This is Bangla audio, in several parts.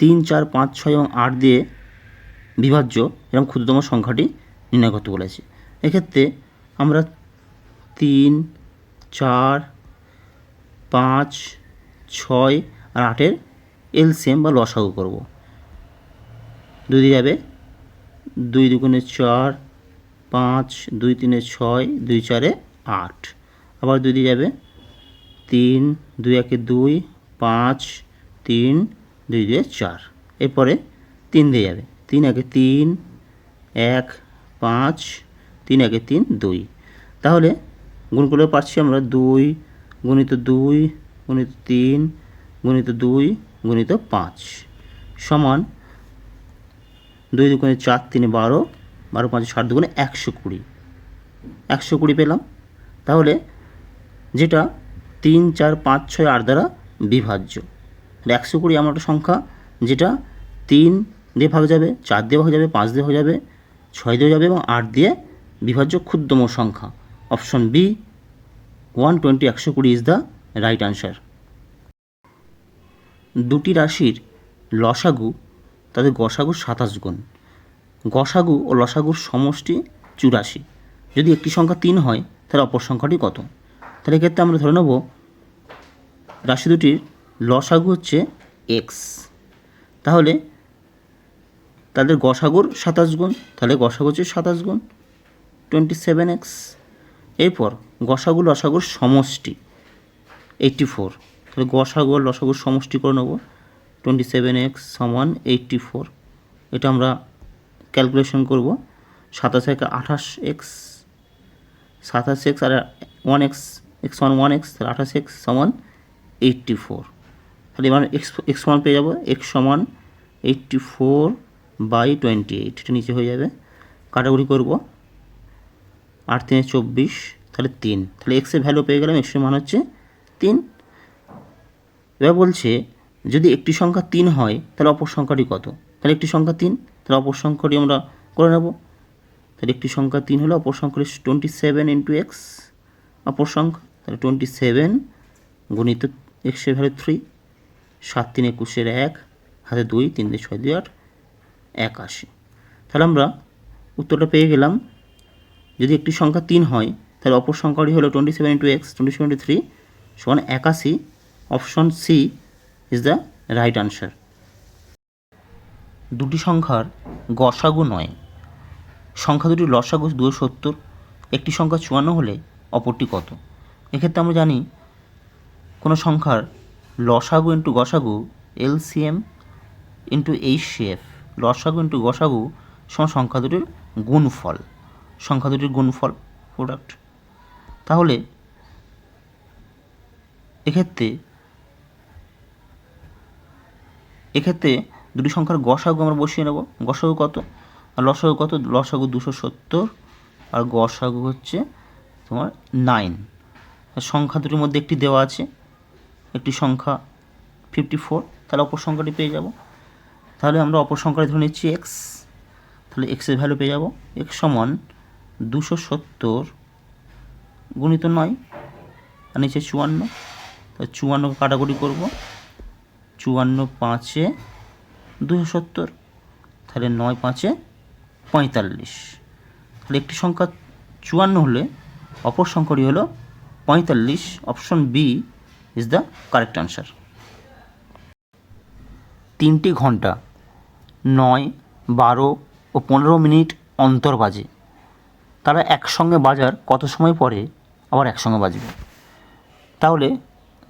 তিন, চার, পাঁচ, ছয় এবং আট দিয়ে বিভাজ্য, এরকম ক্ষুদ্রতম সংখ্যাটি নির্ণয় করতে বলেছে। এক্ষেত্রে আমরা তিন, চার, পাঁচ, ছয় আর আটের এলসিএম বা লসাগু করব। দুই দিয়ে যাবে দুই দুগুণে চার, পাঁচ, দুই তিনে ছয়, দুই চারে আট। আবার দুই দিয়ে যাবে তিন, দুই একে দুই, পাঁচ, তিন দুই দুয়ে চার। এরপরে তিন দিয়ে যাবে। তিন একে তিন, এক, পাঁচ, তিন একে তিন, দুই। তাহলে গুণ করে পাচ্ছি আমরা দুই গুণিত দুই গুণিত তিন গুণিত দুই গুণিত পাঁচ। সমান দুই দুগুণে চার, তিনে বারো বারো পাঁচ ষাট দুগুণে একশো কুড়ি। একশো কুড়ি পেলাম। তাহলে যেটা তিন, চার, পাঁচ, ছয়, আট দ্বারা বিভাজ্য। একশো কুড়ি এমন একটা সংখ্যা, যেটা তিন দিয়ে ভাগ যাবে, চার দিয়ে ভাগ যাবে, পাঁচ দিয়ে ভাগ যাবে, ছয় দিয়ে যাবে এবং আট দিয়ে বিভাজ্য ক্ষুদ্রতম সংখ্যা। অপশন বি ওয়ান টোয়েন্টি একশো কুড়ি ইজ দ্য রাইট আনসার দুটি রাশির লসাগু তাদের গসাগু সাতাশ গুণ। গসাগু ও লসাগুর সমষ্টি চুরাশি। যদি একটি সংখ্যা তিন হয় তাহলে অপর সংখ্যাটি কত? তাহলে এক্ষেত্রে আমরা ধরে নেব, রাশি দুটির লসাগু হচ্ছে এক্স তাহলে তাদের গসাগুর সাতাশ গুণ, তাহলে গসাগু হচ্ছে সাতাশ গুণ টোয়েন্টি সেভেন এক্স এরপর গসাগু লসাগুর সমষ্টি এইট্টি ফোর তাহলে গসাগু লসাগুর সমষ্টি করে নেব টোয়েন্টি সেভেন এক্স সমান এইট্টি ফোর এটা আমরা ক্যালকুলেশন করব, সাতাশ একে আঠাশ এক্স সাতাশ এক্স আর one X X one one X আঠাশ এক্স সমান এইট্টি ফোর তাহলে এবার এক্স এক্স সমান পেয়ে যাব। এক্স সমান eighty four by twenty eight এটা নিচে হয়ে যাবে। কাটাকুটি করব। আট তিনে চব্বিশ, তাহলে তিন। তাহলে এক্সের ভ্যালু পেয়ে গেলাম। এক্সের মান হচ্ছে তিন। এবার বলছে, যদি একটি সংখ্যা তিন হয়, তাহলে অপর সংখ্যাটি কত? তাহলে একটি সংখ্যা তিন। তাহলে অপর সংখ্যাটি আমরা করে নেব। তাহলে একটি সংখ্যা তিন হলো অপর সংখ্যাটি টোয়েন্টি সেভেন ইন্টু এক্স অপর সংখ্যা, তাহলে টোয়েন্টি সেভেন গণিত এক্সের ভ্যালু থ্রি সাত তিন একুশের এক, হাতে দুই, তিন দিয়ে ছয় দিয়ে আট, এক একাশি তাহলে আমরা উত্তরটা পেয়ে গেলাম। যদি একটি সংখ্যা তিন হয়, তাহলে অপর সংখ্যাটি হলো twenty seven into x twenty seven three সমান একাশি। Option C is the right answer দুটি সংখ্যার গসাগু নয়। সংখ্যা দুটি লসাগু দুশো সত্তর, একটি সংখ্যা চুয়ান্ন হলে অপরটি কত? এক্ষেত্রে আমরা জানি কোনো সংখ্যার লসাগু ইন্টু গসাগু এলসিএম ইন্টু এইচসিএফ। লসাগু ইন্টু গসাগু সমান সংখ্যা দুটির গুণফল। সংখ্যা দুটির গুণফল প্রোডাক্ট তাহলে এক্ষেত্রে এক্ষেত্রে দুটি সংখ্যার গসাগু আমরা বসিয়ে নেব। গসাগু কত? আর লসাগু কত? লসাগু দুশো সত্তর, আর গসাগু হচ্ছে তোমার নাইন সংখ্যা দুটির মধ্যে একটি দেওয়া আছে। একটি সংখ্যা ফিফটি ফোর তাহলে অপর সংখ্যাটি পেয়ে যাব। তাহলে আমরা অপর সংখ্যাটি ধরে নিচ্ছি এক্স তাহলে এক্সের ভ্যালু পেয়ে যাব। এক্স সমান দুশো সত্তর গুণিত নয় আর নিচে চুয়ান্ন। তাহলে চুয়ান্নকে কাটাকুটি করব। চুয়ান্ন পাঁচে দুশো সত্তর, তাহলে নয় পাঁচে পঁয়তাল্লিশ। তাহলে একটি সংখ্যা চুয়ান্ন হলে অপর সংখ্যাটি হলো পঁয়তাল্লিশ option B is the correct answer তিনটি ঘণ্টা, নয়, বারো ও পনেরো মিনিট অন্তর বাজে। তারা একসঙ্গে বাজার কত সময় পরে আবার একসঙ্গে বাজবে? তাহলে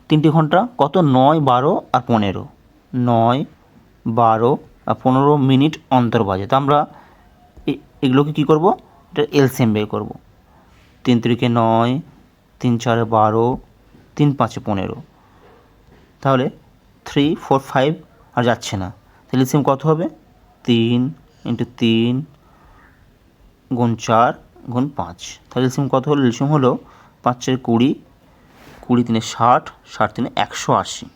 তিনটি ঘণ্টা কত? নয়, বারো আর পনেরো। নয়, বারো আর পনেরো মিনিট অন্তর বাজে। তো আমরা এগুলোকে কী করব? এটা এলসিএম বের করব। তিন তিরিকে নয়, তিন চারে বারো তিন পাঁচে পনেরো। তাহলে থ্রি ফোর ফাইভ আর যাচ্ছে না। তাহলে এলসিএম কত হবে? তিন ইন্টু তিন গুণ চার গুণ পাঁচ। তাহলে এলসিএম কত হলো? এলসিএম হলো পাঁচ চার কুড়ি কুড়ি তিনে ষাট ষাট তিনে একশো আশি।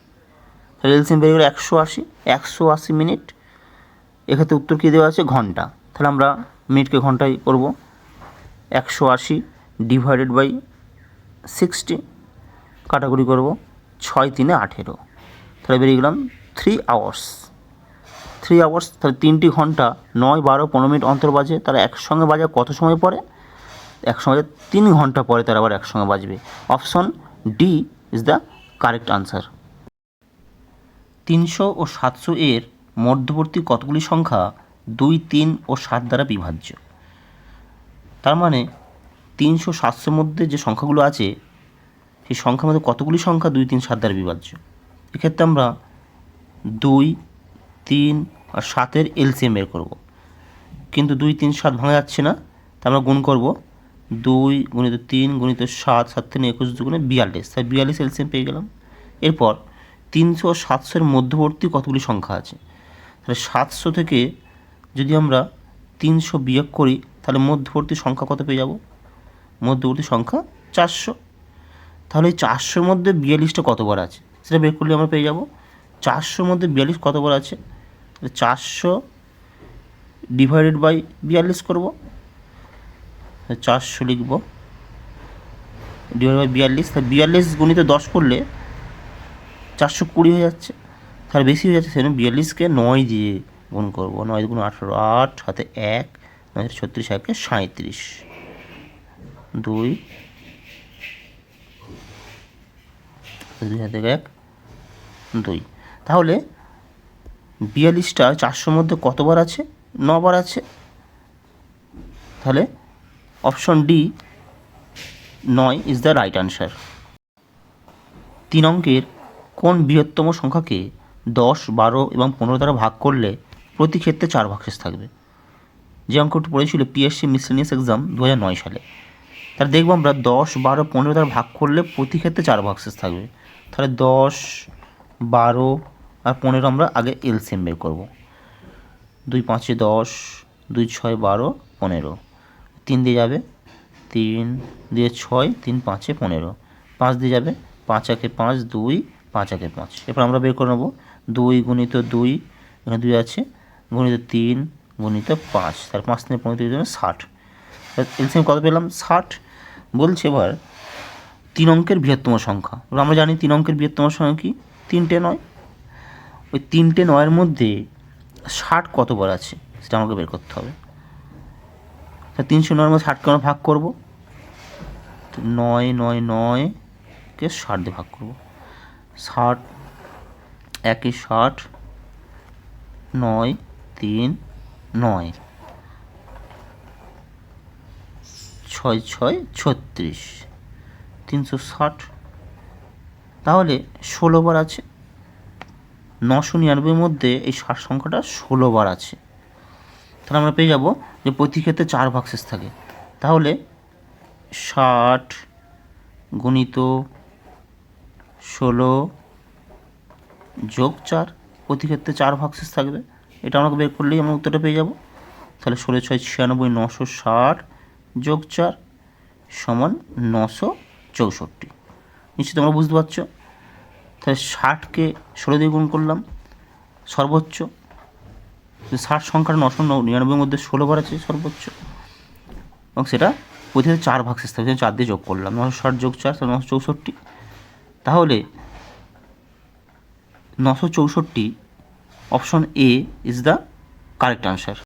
তাহলে এলসিএম বেরিয়ে গেলো একশো আশি। একশো আশি মিনিট। এক্ষেত্রে উত্তর কী দেওয়া আছে? ঘণ্টা। তাহলে আমরা মিনিটকে ঘন্টায় করব। একশো আশি ডিভাইডেড বাই সিক্সটি কাটাকুটি করব। ছয় তিনে আঠেরো। তাহলে বেরিয়ে গেলাম থ্রি আওয়ার্স থ্রি আওয়ার্স তাহলে তিনটি ঘণ্টা, নয়, বারো, পনেরো মিনিট অন্তর বাজে। তারা একসঙ্গে বাজে কত সময় পরে? একসঙ্গে তিন ঘণ্টা পরে তারা আবার একসঙ্গে বাজবে। Option D is the correct answer তিনশো ও সাতশো এর মধ্যবর্তী কতগুলি সংখ্যা দুই, তিন ও সাত দ্বারা বিভাজ্য? তার মানে তিনশো সাতশোর মধ্যে যে সংখ্যাগুলো আছে সেই সংখ্যার মধ্যে কতগুলি সংখ্যা? দুই, তিন, সাত দ্বারা বিভাজ্য। এক্ষেত্রে আমরা দুই, তিন আর সাতের এলসিএম বের করব। কিন্তু দুই, তিন, সাত ভাঙা যাচ্ছে না। তা আমরা গুণ করব দুই গুণিত তিন গুণিত সাত সাত তিন একুশ দুগুণে বিয়াল্লিশ। তাই বিয়াল্লিশ এলসিএম পেয়ে গেলাম। এরপর তিনশো ও সাতশোর মধ্যবর্তী কতগুলি সংখ্যা আছে? তাহলে সাতশো থেকে যদি আমরা তিনশো বিয়োগ করি, তাহলে মধ্যবর্তী সংখ্যা কত পেয়ে যাব? মধ্যবর্তী সংখ্যা চারশো। তাহলে এই চারশোর মধ্যে বিয়াল্লিশটা কতবার আছে? সেটা বের করলে আমরা পেয়ে যাব। চারশোর মধ্যে বিয়াল্লিশ কতবার আছে? চারশো ডিভাইডেড বাই বিয়াল্লিশ করব। চারশো লিখব। ডিভাইড বাই বিয়াল্লিশ, তাহলে বিয়াল্লিশ গুণিত দশ করলে চারশো কুড়ি হয়ে যাচ্ছে। তাহলে বেশি হয়ে যাচ্ছে সেজন্য বিয়াল্লিশকে নয় দিয়ে গুণ করব। নয় গুণ আঠারো, আট হাতে এক, নয় ছত্রিশ একে সাঁত্রিশ দুই দুই হাতে এক, দুই। তাহলে বিয়াল্লিশটা চারশোর মধ্যে কতবার আছে? নবার আছে। তাহলে অপশন ডি নয় ইজ দ্য রাইট আনসার তিন অঙ্কের কোন বৃহত্তম সংখ্যাকে দশ, বারো এবং পনেরো দ্বারা ভাগ করলে প্রতি ক্ষেত্রে চার ভাগশেষ থাকবে? যে অঙ্কটি পড়েছিল পিএসসি মিসলেনিয়াস এক্সাম দু নয় সালে। তাহলে দেখব আমরা দশ, বারো, পনেরো দ্বারা ভাগ করলে প্রতি ক্ষেত্রে চার ভাগশেষ থাকবে। তাহলে দশ, বারো আর পনেরো আমরা আগে এলসিএম বের করব। দুই পাঁচে দশ, দুই ছয় বারো, পনেরো। তিন দিয়ে যাবে তিন দিয়ে ছয়, তিন পাঁচে পনেরো। পাঁচ দিয়ে যাবে পাঁচ একে পাঁচ, দুই, পাঁচ একে পাঁচ। এরপর আমরা বের করে নেব দুই গুণিত দুই, এখানে দুই আছে, গুণিত তিন, গুণিত পাঁচ। তার পাঁচ থেকে পনেরো জন্য ষাট। এলসিএম কত পেলাম? ষাট। বলছে এবার তিন অঙ্কের বৃহত্তম সংখ্যা। আমরা জানি তিন অঙ্কের বৃহত্তম সংখ্যা কি? তিনটে নয়। ওই তিনটে নয়ের মধ্যে ষাট কতবার আছে? সেটা আমাকে বের করতে হবে। তা তিনশো নয়ের মধ্যে ষাটকে আমরা ভাগ করব। নয় নয় নয়কে ষাট দিয়ে ভাগ করব। ষাট, একে ষাট, নয়, তিন, নয়। ছয় ছয়, ছত্রিশ। তিনশো ষাট। তাহলে ষোলো বার আছে। নশো নিরানব্বইয়ের মধ্যে এই ষাট সংখ্যাটা ষোলো বার আছে। তাহলে আমরা পেয়ে যাব যে প্রতি ক্ষেত্রে চার ভাগশেষ থাকে। তাহলে ষাট গুণিত ষোলো যোগ চার, প্রতি ক্ষেত্রে চার ভাগশেষ থাকবে। এটা আমাকে বের করলেই আমরা উত্তরটা পেয়ে যাব। তাহলে ষোলো ছয় ছিয়ানব্বই, নশো ষাট যোগ চার সমান নশো চৌষট্টি। নিশ্চয়ই তোমরা বুঝতে পারছ? তাহলে ষাটকে ষোলো দিয়ে গুণ করলাম। সর্বোচ্চ। ষাট সংখ্যার নশো নিরানব্বইয়ের মধ্যে ষোলো বার আছে সর্বোচ্চ। এবং সেটা প্রতিটা চার ভাগ শেষ থাকবে চার দিয়ে যোগ করলাম। নশো ষাট যোগ চার নশো চৌষট্টি। তাহলে নশো চৌষট্টি option A is the correct answer